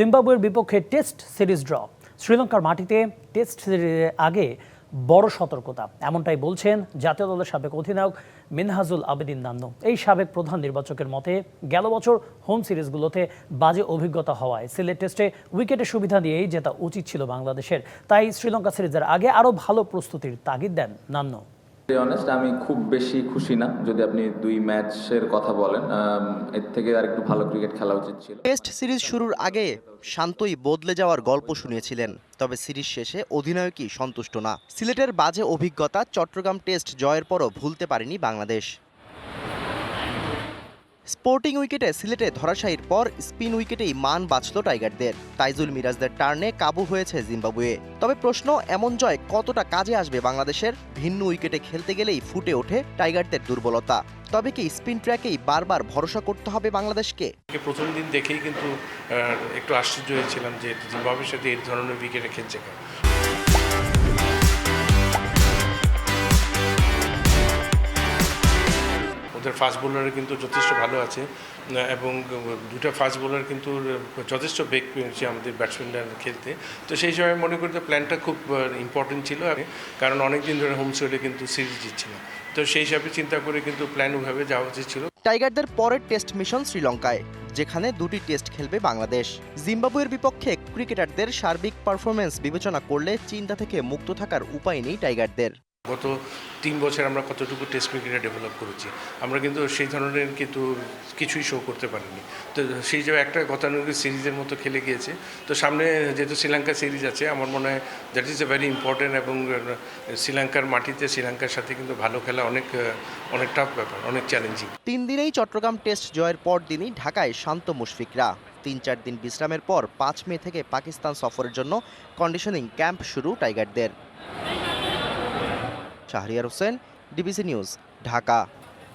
জিম্বাবুয়ের বিপক্ষে test series draw. শ্রীলঙ্কার মাটিতে টেস্ট সিরিজের আগে বড় সতর্কতা, এমনটাই বলছেন জাতীয় দলের সাবেক অধিনায়ক মিনহাজুল আবেদিন নান্নু। এই সাবেক প্রধান নির্বাচকের মতে, গেল বছর হোম সিরিজগুলোতে বাজে অভিজ্ঞতা হওয়ায় সিলেট টেস্টে উইকেটের সুবিধা নিয়েই জেতা উচিত ছিল বাংলাদেশের। তাই শ্রীলঙ্কা সিরিজের আগে আরও ভালো প্রস্তুতির তাগিদ দেন নান্নু। অনেস্ট আমি খুব বেশি খুশি না, যদি আপনি দুই ম্যাচের কথা বলেন। এর থেকে আর একটু ভালো ক্রিকেট খেলা উচিত ছিল। টেস্ট সিরিজ শুরুর আগে শান্তই বদলে যাওয়ার গল্প শুনিয়েছিলেন, তবে সিরিজ শেষে অধিনায়কই সন্তুষ্ট না। সিলেটের বাজে অভিজ্ঞতা চট্টগ্রাম টেস্ট জয়ের পরও ভুলতে পারেনি বাংলাদেশ। স্পোর্টিং উইকেটে সিলেটে ধরাশায়ীর পর স্পিন উইকেটেই মান বাঁচল টাইগারদের। তাইজুল মিরাজদের টার্নে কাবু হয়েছে জিম্বাবুয়ে। তবে প্রশ্ন, এমন জয় কতটা কাজে আসবে বাংলাদেশের? ভিন্ন উইকেটে খেলতে গেলেই ফুটে ওঠে টাইগারদের দুর্বলতা। তবে কি স্পিন ট্র্যাকেই বারবার ভরসা করতে হবে বাংলাদেশকে? প্রথম দিন দেখেই কিন্তু একটু আশ্চর্য হয়েছিলাম যে জিম্বাবুয়ের সাথে এই ধরনের উইকেটে খেলছে ওদের ফাস্ট বোলার কিন্তু যথেষ্ট ভালো আছে, এবং দুটা ফাস্ট বোলার কিন্তু যথেষ্ট বেগ পেয়েছে আমাদের ব্যাটসম্যানরা খেলতে। তো সেই সময় মনে করি যে প্ল্যানটা খুব ইম্পর্টেন্ট ছিল। কারণ অনেক দিন ধরে হোম সোলে কিন্তু সিরিজ জিতছিল তো সেই হিসাবে চিন্তা করে কিন্তু প্ল্যান ওইভাবে যাওয়া উচিত ছিল। টাইগারদের পরের টেস্ট মিশন শ্রীলঙ্কায়, যেখানে দুটি টেস্ট খেলবে বাংলাদেশ। জিম্বাবুয়ের বিপক্ষে ক্রিকেটারদের সার্বিক পারফরমেন্স বিবেচনা করলে চিন্তা থেকে মুক্ত থাকার উপায় নেই টাইগারদের। গত তিন বছর আমরা কতটুকু টেস্ট ক্রিকেটে ডেভেলপ করেছি। আমরা কিন্তু সেই ধরনের কিন্তু কিছুই শো করতে পারিনি। তো সেই যে একটা গতানুগতিক সিরিজের মতো খেলে গিয়েছে। তো সামনে যেহেতু শ্রীলঙ্কা সিরিজ আছে, আমার মনে হয় that is a very important এবং শ্রীলঙ্কার মাটিতে শ্রীলঙ্কার সাথে কিন্তু ভালো খেলা অনেক অনেক টাফ ব্যাপার, অনেক চ্যালেঞ্জিং তিন দিনেই চট্টগ্রাম টেস্ট জয়ের পর দিনই ঢাকায় শান্ত মুশফিকরা। তিন চার দিন বিশ্রামের পর পাঁচ মে থেকে পাকিস্তান সফরের জন্য কন্ডিশনিং ক্যাম্প শুরু টাইগারদের। Shahriar Hossain DBC news Dhaka